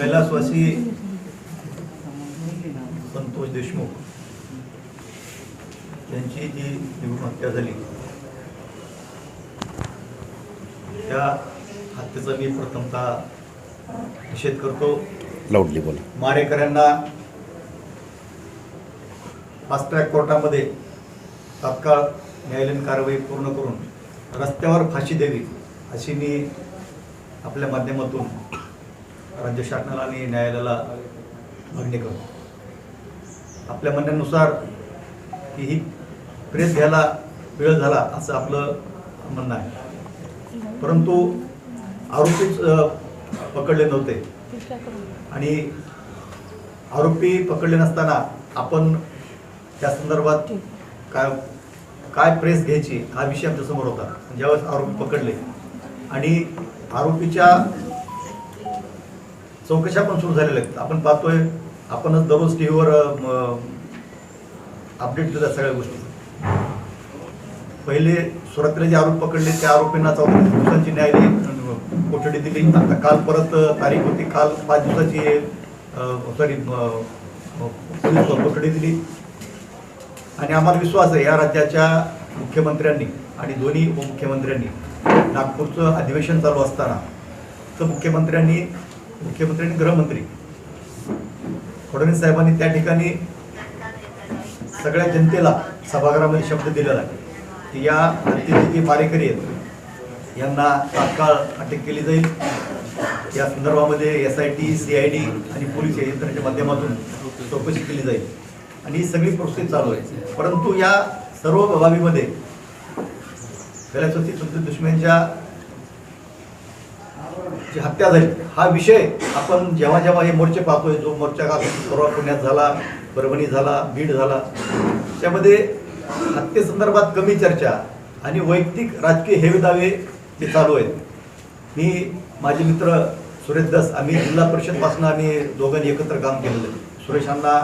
कैलासवासी संतोष देशमुख यांची जी निर्मम हत्या झाली त्या हत्येचा मी प्रथमतः निषेध करतो. लाऊडली बोला. मारेकऱ्यांना फास्ट ट्रॅक कोर्टामध्ये तात्काळ न्यायालयीन कारवाई पूर्ण करून रस्त्यावर फाशी द्यावी अशी मी आपल्या माध्यमातून राज्य शासनाला आणि न्यायालयाला मागणी करतो आपल्या म्हणण्यानुसार की ही प्रेस घ्यायला वेळ झाला असं आपलं म्हणणं आहे. परंतु आरोपीच पकडले नव्हते. आणि आरोपी पकडले नसताना आपण त्या संदर्भात काय काय प्रेस घ्यायची हा विषय आमच्यासमोर होता. ज्यावेळेस आरोपी पकडले. आणि आरोपीच्या चौकशा पण सुरू झालेल्या आहेत. आपण पाहतोय आपणच दररोज टी व्हीवर अपडेट दिल्या सगळ्या गोष्टी. पहिले सुरुवातीला जे आरोप पकडले त्या आरोपींना चौदा दिवसांची न्यायालयीन कोठडी दिली. आता काल परत तारीख होती. काल पाच दिवसाची सॉरी पोलीस कोठडी दिली. आणि आम्हाला विश्वास आहे या राज्याच्या मुख्यमंत्र्यांनी आणि दोन्ही उपमुख्यमंत्र्यांनी नागपूरचं अधिवेशन चालू असताना तर मुख्यमंत्र्यांनी मुख्यमंत्री आणि गृहमंत्री. फडणवीस साहेबांनी त्या ठिकाणी सगळ्या जनतेला सभागृहामध्ये शब्द दिलेला आहे. की या हत्येचे जे पारेकरी आहेत यांना तात्काळ अटक केली जाईल. या संदर्भामध्ये S I T C I D आणि पोलीस यंत्रणेच्या माध्यमातून चौकशी केली जाईल. आणि ही सगळी प्रोसेस चालू आहे. परंतु या सर्व बाबीमध्ये कैलासवासी सुद्धा दुश्मनच्या जी हत्या झाली हा विषय आपण जेव्हा जेव्हा हे मोर्चे पाहतोय जो मोर्चा का परवा पुण्यात झाला परभणी झाला बीड झाला त्यामध्ये हत्येसंदर्भात कमी चर्चा आणि वैयक्तिक राजकीय हेवे दावे चालू आहेत. मी माझे मित्र सुरेश दस आम्ही जिल्हा परिषदपासून आम्ही दोघांनी एकत्र काम केलेलं आहे. सुरेशांना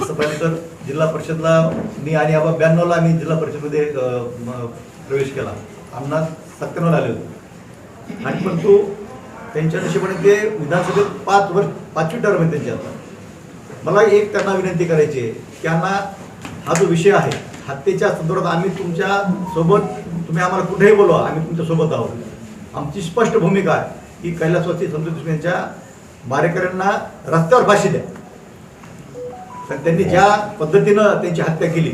तसं पाहिलं तर जिल्हा परिषदला मी आणि आबा ब्याण्णवला आम्ही जिल्हा परिषदमध्ये प्रवेश केला. अण्णा सत्त्याण्णवला आले होते. आणि पण तो त्यांच्या नशिबाने ते विधानसभेत पाच वर्ष पाचवी टर्म आहे त्यांची आता. मला एक त्यांना विनंती करायची आहे की त्यांना हा जो विषय आहे हत्येच्या संदर्भात आम्ही तुमच्यासोबत तुम्ही आम्हाला कुठेही बोलवा आम्ही तुमच्यासोबत आहोत. आमची स्पष्ट भूमिका आहे की कैलासवासी संतोष देशमुख यांच्या मारेकऱ्यांना रस्त्यावर फाशी द्या. तर त्यांनी ज्या पद्धतीनं त्यांची हत्या केली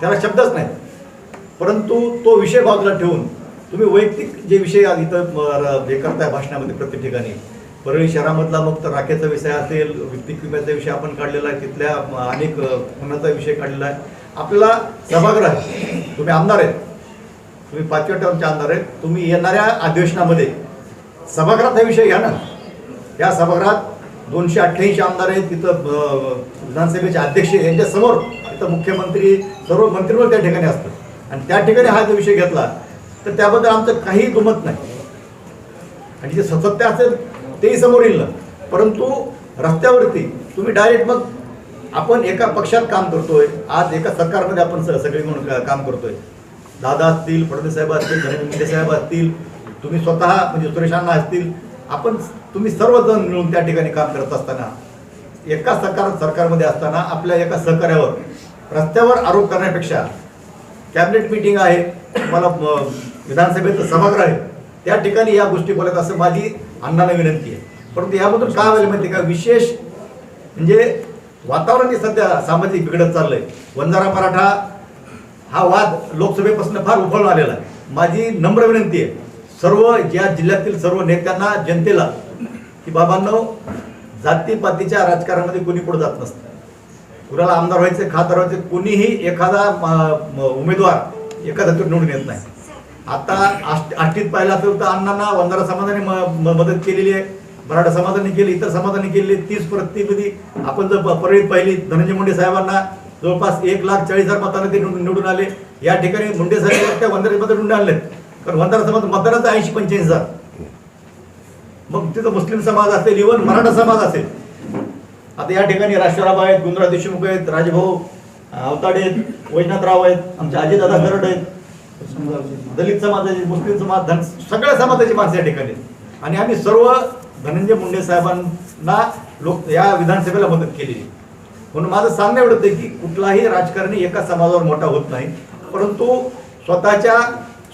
त्याला शब्दच नाही. परंतु तो विषय बाजूला ठेवून तुम्ही वैयक्तिक जे विषय इथं हे करताय भाषणामध्ये प्रत्येक ठिकाणी परळी शहरामधला मग तर राखेचा विषय असेल व्यक्तिक विम्याचा विषय आपण काढलेला आहे तिथल्या अनेक खुनाचा विषय काढलेला आहे. आपल्याला सभागृह आहे. तुम्ही आमदार आहेत. तुम्ही पाचव्या टर्मचे आमदार आहेत. तुम्ही येणाऱ्या अधिवेशनामध्ये सभागृहात हा विषय घ्या ना. या सभागृहात दोनशे अठ्ठ्याऐंशी आमदार आहेत. तिथं विधानसभेचे अध्यक्ष यांच्यासमोर तिथं मुख्यमंत्री सर्व मंत्रिमंडळ त्या ठिकाणी असतं. आणि त्या ठिकाणी हा जो विषय घेतला तर त्याबद्दल आमचं काही दुमत नाही. आणि जे सतत्य असेल तेही समोर येईल ना. परंतु रस्त्यावरती तुम्ही डायरेक्ट मग आपण एका पक्षात काम करतोय आज एका सरकारमध्ये आपण सगळे म्हणून काम करतोय. दादा असतील फडणवीस साहेब असतील धनंजय साहेब असतील तुम्ही स्वतः म्हणजे सुरेशांना असतील आपण तुम्ही सर्वजण मिळून त्या ठिकाणी काम करत असताना एका सरकार सरकारमध्ये असताना आपल्या एका सहकार्यावर रस्त्यावर आरोप करण्यापेक्षा कॅबिनेट मिटिंग आहे तुम्हाला विधानसभेचं सभागृह आहे. त्या ठिकाणी या गोष्टी बोलत असं माझी अण्णांना विनंती आहे. परंतु यामधून काय व्हायला माहिती का? विशेष म्हणजे वातावरण जे सध्या सामाजिक बिघडत चाललंय. वंजारा मराठा हा वाद लोकसभेपासून फार उफळून आलेला आहे. माझी नम्र विनंती आहे. सर्व ज्या जिल्ह्यातील सर्व नेत्यांना जनतेला की बाबांनो जातीपातीच्या राजकारणामध्ये कोणी पुढे जात नसतं. कुणाला आमदार व्हायचे खासदार व्हायचे कोणीही एखादा उमेदवार एका धर्तीवर निवडून येत नाही. आता आष्टीत पाहिलं असेल तर अण्णांना वंजारा समाजाने म- मदत केलेली आहे. मराठा समाजाने केली इतर समाजाने केलेली आहे. तीस प्रतिनिधी आपण जर परळीत पाहिली धनंजय मुंडे साहेबांना जवळपास एक लाख चाळीस हजार मतांना ते निवडून आले. या ठिकाणी मुंडे साहेब त्या वंजारामध्ये निवडून आले कारण वंधारा समाज मतदानाचा ऐंशी पंच्याऐंशी हजार. मग तिथं मुस्लिम समाज असेल इव्हन मराठा समाज असेल. आता या ठिकाणी राष्ट्रराव आहेत गुंजराव देशमुख आहेत राजभाऊ अवताडे आहेत वैजनाथराव आहेत आमचे अजितदादा गरड आहेत. दलित समाजाची मुस्लिम समाज धन सगळ्या समाजाची माणसं या ठिकाणी आणि आम्ही सर्व धनंजय मुंडे साहेबांना लोक या विधानसभेला मदत केलेली म्हणून माझं सांगणं एवढंच आहे की कुठलाही राजकारणी एका समाजावर मोठा होत नाही परंतु स्वतःच्या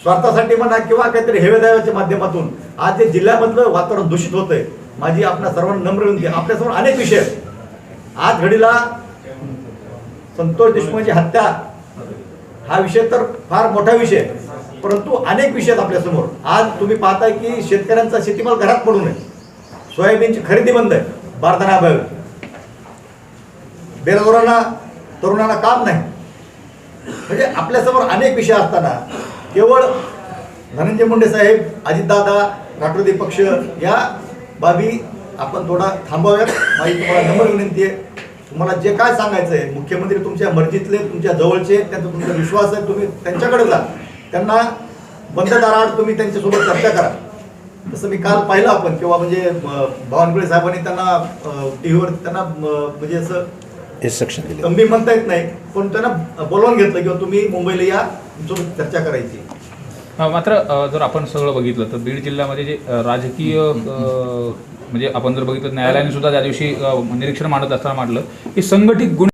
स्वार्थासाठी म्हणा किंवा काहीतरी हेवेदाव्याच्या माध्यमातून आज जे जिल्ह्यामधलं वातावरण दूषित होतंय माझी आपल्या सर्वांना नम्र विनंती आपल्यासमोर अनेक विषय आहेत. आज घडीला संतोष देशमुखांची हत्या हा विषय तर फार मोठा विषय आहे. परंतु अनेक विषय आहेत आपल्यासमोर आज तुम्ही पाहताय की शेतकऱ्यांचा शेतीमाल घरात पडू नये. सोयाबीनची खरेदी बंद आहे. बारदानाअभावी बेरोजगारांना तरुणांना काम नाही. म्हणजे आपल्यासमोर अनेक विषय असताना केवळ धनंजय मुंडे साहेब अजितदादा राष्ट्रवादी पक्ष या बाबी आपण थोडा थांबाव्यात माझी तुम्हाला नम्र विनंती आहे. तुम्हाला जे काय सांगायचं आहे मुख्यमंत्री तुमच्या मर्जीतले तुमच्या जवळचे त्यांचा तुमचा विश्वास आहे तुम्ही त्यांच्याकडे जा. त्यांना बंद दाराआड तुम्ही त्यांच्यासोबत चर्चा करा. तसं मी काल पाहिलं आपण किंवा म्हणजे अं, बावनकुळे साहेबांनी त्यांना टी व्हीवर त्यांना म्हणजे असं इन्स्ट्रक्शन दिले. तंबी म्हणता येत नाही पण त्यांना बोलवून घेतलं किंवा तुम्ही मुंबईला या तुमच्यासोबत चर्चा करायची. मात्र जर आपण सगळं बघितलं तर बीड जिल्ह्यामध्ये जे राजकीय म्हणजे आपण जर बघितलं न्यायालयाने सुद्धा त्या दिवशी निरीक्षण मांडत असताना म्हटलं की संघटित गुन्हे